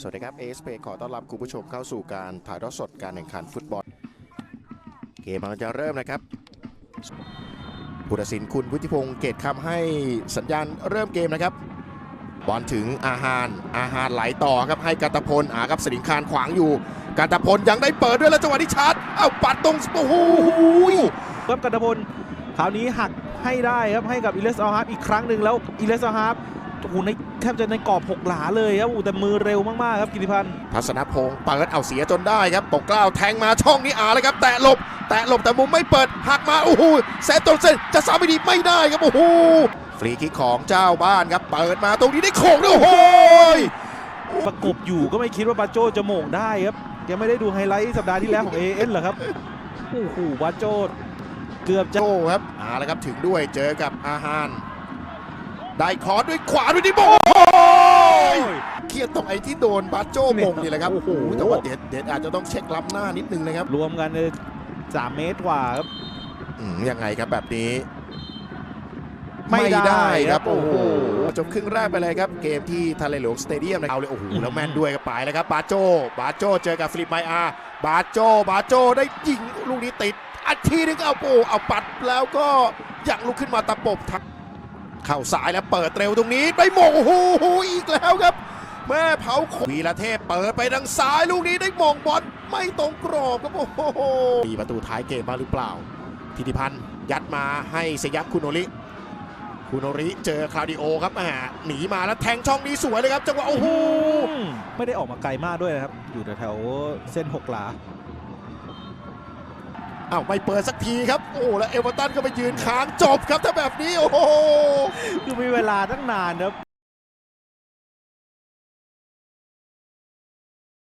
สวัสดีครับ ASP ขอต้อนรับคุณผู้ชมเข้าสู่การถ่ายทอดสดการแข่งขันฟุตบอล เกมกำลังจะเริ่มนะครับผู้ตัดสินคุณวุฒิพงศ์เกตคำให้สัญญาณเริ่มเกมนะครับบอลถึงอาหารอาหารไหลต่อครับให้กัตพลอาครับสิงคารขวางอยู่กัตพลยังได้เปิดด้วยแล้วจังหวะที่ชาร์จเอ้าปัดตรงโอ้โหครับกัตพลคราวนี้หักให้ได้ครับให้กับอิเลสออฮาร์อีกครั้งหนึ่งแล้วอิเลสออฮาร์ โอ้โหในแทบจะในกรอบหกหลาเลยครับโอ้โหแต่มือเร็วมากๆครับกิติพันธ์ทัศนพงศ์เปิดเอาเสียจนได้ครับปกเกล้าแทงมาช่องนี้อาเลยครับ แตะหลบ แตะหลบแต่มุมไม่เปิดหักมาโอ้โหแซนโตนเซนจะสามไม่ดีไม่ได้ครับโอ้โหฟรีคิกของเจ้าบ้านครับเปิดมาตรงนี้ได้โขงด้วยโอ้โหประกบอยู่ก็ไม่คิดว่าบาโจจะโมงได้ครับยังไม่ได้ดูไฮไลท์สัปดาห์ที่แล้วของ AN เหรอครับโอ้โหบาโจเกือบจะโจครับเอาละครับถึงด้วยเจอกับอาหาร ได้คอร์สด้วยขวาด้วยที่โบเครียดตรงไอ้ที่โดนบาโจ้มงนี่แหละครับโอ้โหแต่ว่าเด็ดเด็ดอาจจะต้องเช็คล้ำหน้านิดนึงนะครับ รวมกันเลยสามเมตรกว่าครับอืมยังไงครับแบบนี้ ไม่ได้ครับโอ้โหจบครึ่งแรกไปเลยครับ เกมที่ทะเลหลวงสเตเดียมนะครับเอาเลยโอ้โหแล้วแม่นด้วยครับไปแล้วครับบาโจบาโจเจอกับฟิลิปไมอาร์บาโจบาโจได้ยิงลูกนี้ติดอัดทีนึงเอาโอ้เอาปัดแล้วก็ยังลุกขึ้นมาตะปบทัก เข้าสายแล้วเปิดเร็วตรงนี้ไปโมงโอ้โหอีกแล้วครับ แม่เผาขนวีระเทพเปิดไปทางซ้ายลูกนี้ได้มองบอลไม่ตรงกรอบครับโอ้โหมีประตูท้ายเกมบ้างหรือเปล่าธิติพันธ์ยัดมาให้สยับคุโนริคุโนริเจอคลาดิโอครับแหมหนีมาแล้วแทงช่องนี้สวยเลยครับจังหวะโอ้โหไม่ได้ออกมาไกลมากด้วยนะครับ อยู่แถวเส้นหกหลา อ้าวไม่เปิดสักทีครับ โอ้แล้วเอเวอร์ตันก็ไปยืนค้างจบครับถ้าแบบนี้โอ้โหคือมีเวลาตั้งนานครับ